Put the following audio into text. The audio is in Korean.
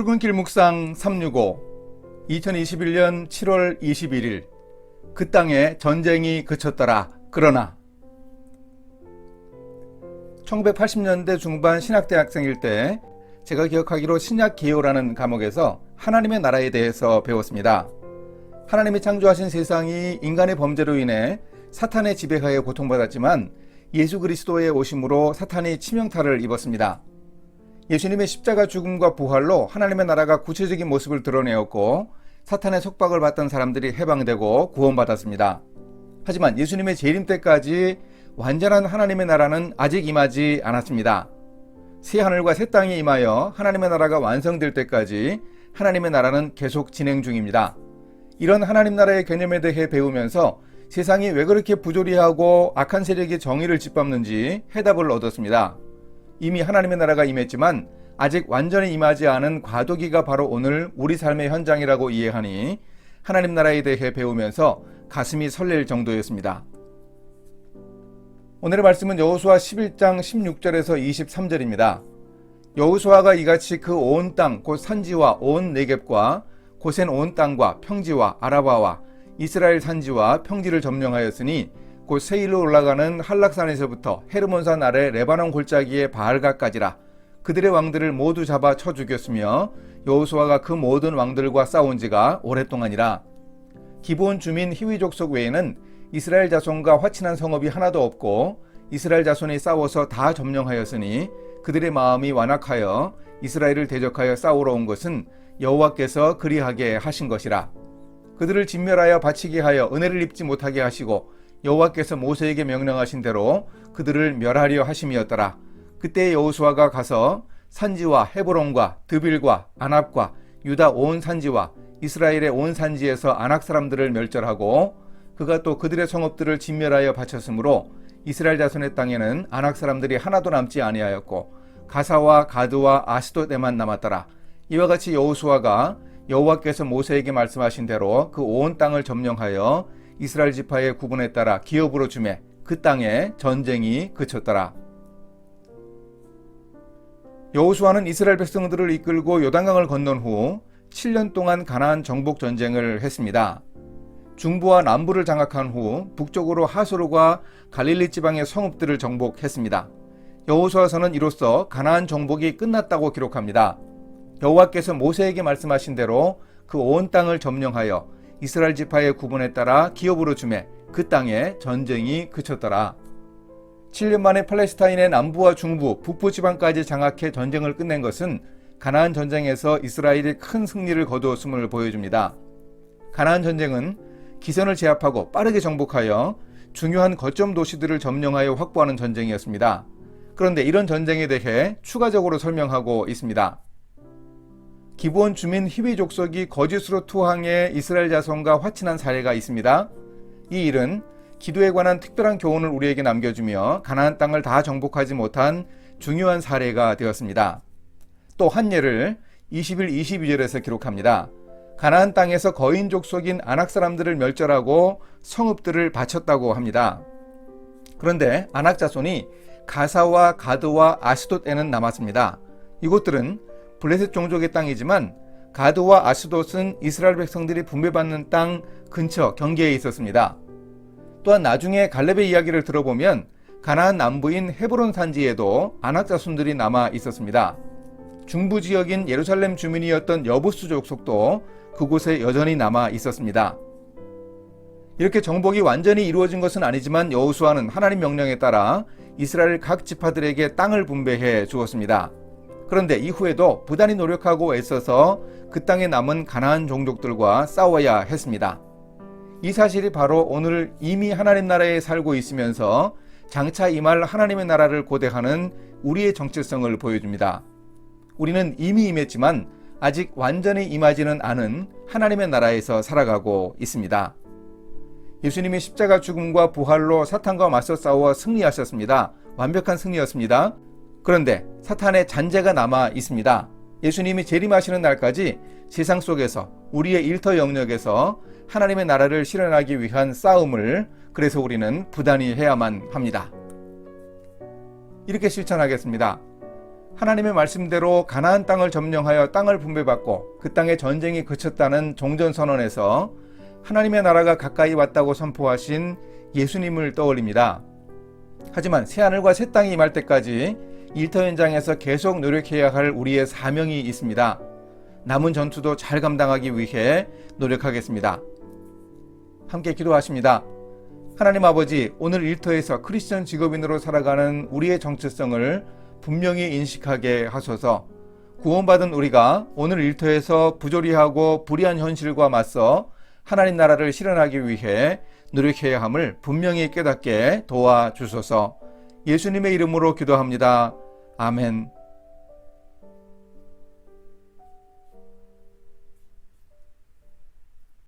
출근길 묵상 365 2021년 7월 21일 그 땅에 전쟁이 그쳤더라 그러나 1980년대 중반 신학대학생일 때 제가 기억하기로 신약기호라는 과목에서 하나님의 나라에 대해서 배웠습니다. 하나님이 창조하신 세상이 인간의 범죄로 인해 사탄의 지배하에 고통받았지만 예수 그리스도의 오심으로 사탄이 치명타를 입었습니다. 예수님의 십자가 죽음과 부활로 하나님의 나라가 구체적인 모습을 드러내었고 사탄의 속박을 받던 사람들이 해방되고 구원받았습니다. 하지만 예수님의 재림 때까지 완전한 하나님의 나라는 아직 임하지 않았습니다. 새 하늘과 새 땅이 임하여 하나님의 나라가 완성될 때까지 하나님의 나라는 계속 진행 중입니다. 이런 하나님 나라의 개념에 대해 배우면서 세상이 왜 그렇게 부조리하고 악한 세력이 정의를 짓밟는지 해답을 얻었습니다. 이미 하나님의 나라가 임했지만 아직 완전히 임하지 않은 과도기가 바로 오늘 우리 삶의 현장이라고 이해하니 하나님 나라에 대해 배우면서 가슴이 설렐 정도였습니다. 오늘의 말씀은 여호수아 11장 16절에서 23절입니다. 여호수아가 이같이 그 온 땅 곧 산지와 온 네겝과 고센 온 땅과 평지와 아라바와 이스라엘 산지와 평지를 점령하였으니 곧 세일로 올라가는 한락산에서부터 헤르몬산 아래 레바논 골짜기의 바알가까지라 그들의 왕들을 모두 잡아 쳐 죽였으며 여호수아가 그 모든 왕들과 싸운 지가 오랫동안이라. 기본 주민 히위 족속 외에는 이스라엘 자손과 화친한 성읍이 하나도 없고 이스라엘 자손이 싸워서 다 점령하였으니 그들의 마음이 완악하여 이스라엘을 대적하여 싸우러 온 것은 여호와께서 그리하게 하신 것이라. 그들을 진멸하여 바치게 하여 은혜를 입지 못하게 하시고 여호와께서 모세에게 명령하신 대로 그들을 멸하려 하심이었더라 그때 여호수아가 가서 산지와 헤브론과 드빌과 아납과 유다 온 산지와 이스라엘의 온 산지에서 아낙 사람들을 멸절하고 그가 또 그들의 성읍들을 진멸하여 바쳤으므로 이스라엘 자손의 땅에는 아낙 사람들이 하나도 남지 아니하였고 가사와 가드와 아스돗에만 남았더라. 이와 같이 여호수아가 여호와께서 모세에게 말씀하신 대로 그 온 땅을 점령하여 이스라엘 지파의 구분에 따라 기업으로 주매 그 땅에 전쟁이 그쳤더라. 여호수아는 이스라엘 백성들을 이끌고 요단강을 건넌 후 7년 동안 가나안 정복 전쟁을 했습니다. 중부와 남부를 장악한 후 북쪽으로 하수르과 갈릴리 지방의 성읍들을 정복했습니다. 여호수아서는 이로써 가나안 정복이 끝났다고 기록합니다. 여호와께서 모세에게 말씀하신 대로 그 온 땅을 점령하여 이스라엘 지파의 구분에 따라 기업으로 주매 그 땅에 전쟁이 그쳤더라. 7년 만에 팔레스타인의 남부와 중부, 북부 지방까지 장악해 전쟁을 끝낸 것은 가나안 전쟁에서 이스라엘이 큰 승리를 거두었음을 보여줍니다. 가나안 전쟁은 기선을 제압하고 빠르게 정복하여 중요한 거점 도시들을 점령하여 확보하는 전쟁이었습니다. 그런데 이런 전쟁에 대해 추가적으로 설명하고 있습니다. 기본 주민 히위 족속이 거짓으로 투항해 이스라엘 자손과 화친한 사례가 있습니다. 이 일은 기도에 관한 특별한 교훈을 우리에게 남겨주며 가나안 땅을 다 정복하지 못한 중요한 사례가 되었습니다. 또 한 예를 21, 22절에서 기록합니다. 가나안 땅에서 거인 족속인 아낙 사람들을 멸절하고 성읍들을 바쳤다고 합니다. 그런데 아낙 자손이 가사와 가드와 아스돗에는 남았습니다. 이곳들은 블레셋 종족의 땅이지만 가드와 아스돗은 이스라엘 백성들이 분배받는 땅 근처 경계에 있었습니다. 또한 나중에 갈렙의 이야기를 들어보면 가나안 남부인 헤브론 산지에도 아낙 자손들이 남아 있었습니다. 중부 지역인 예루살렘 주민이었던 여부스 족속도 그곳에 여전히 남아 있었습니다. 이렇게 정복이 완전히 이루어진 것은 아니지만 여호수아는 하나님 명령에 따라 이스라엘 각 지파들에게 땅을 분배해 주었습니다. 그런데 이후에도 부단히 노력하고 애써서 그 땅에 남은 가나안 종족들과 싸워야 했습니다. 이 사실이 바로 오늘 이미 하나님 나라에 살고 있으면서 장차 임할 하나님의 나라를 고대하는 우리의 정체성을 보여줍니다. 우리는 이미 임했지만 아직 완전히 임하지는 않은 하나님의 나라에서 살아가고 있습니다. 예수님이 십자가 죽음과 부활로 사탄과 맞서 싸워 승리하셨습니다. 완벽한 승리였습니다. 그런데 사탄의 잔재가 남아 있습니다. 예수님이 재림하시는 날까지 세상 속에서 우리의 일터 영역에서 하나님의 나라를 실현하기 위한 싸움을 그래서 우리는 부단히 해야만 합니다. 이렇게 실천하겠습니다. 하나님의 말씀대로 가나안 땅을 점령하여 땅을 분배받고 그 땅에 전쟁이 그쳤다는 종전 선언에서 하나님의 나라가 가까이 왔다고 선포하신 예수님을 떠올립니다. 하지만 새 하늘과 새 땅이 임할 때까지 일터 현장에서 계속 노력해야 할 우리의 사명이 있습니다. 남은 전투도 잘 감당하기 위해 노력하겠습니다. 함께 기도하십니다. 하나님 아버지, 오늘 일터에서 크리스천 직업인으로 살아가는 우리의 정체성을 분명히 인식하게 하소서. 구원받은 우리가 오늘 일터에서 부조리하고 불의한 현실과 맞서 하나님 나라를 실현하기 위해 노력해야 함을 분명히 깨닫게 도와주소서. 예수님의 이름으로 기도합니다. 아멘.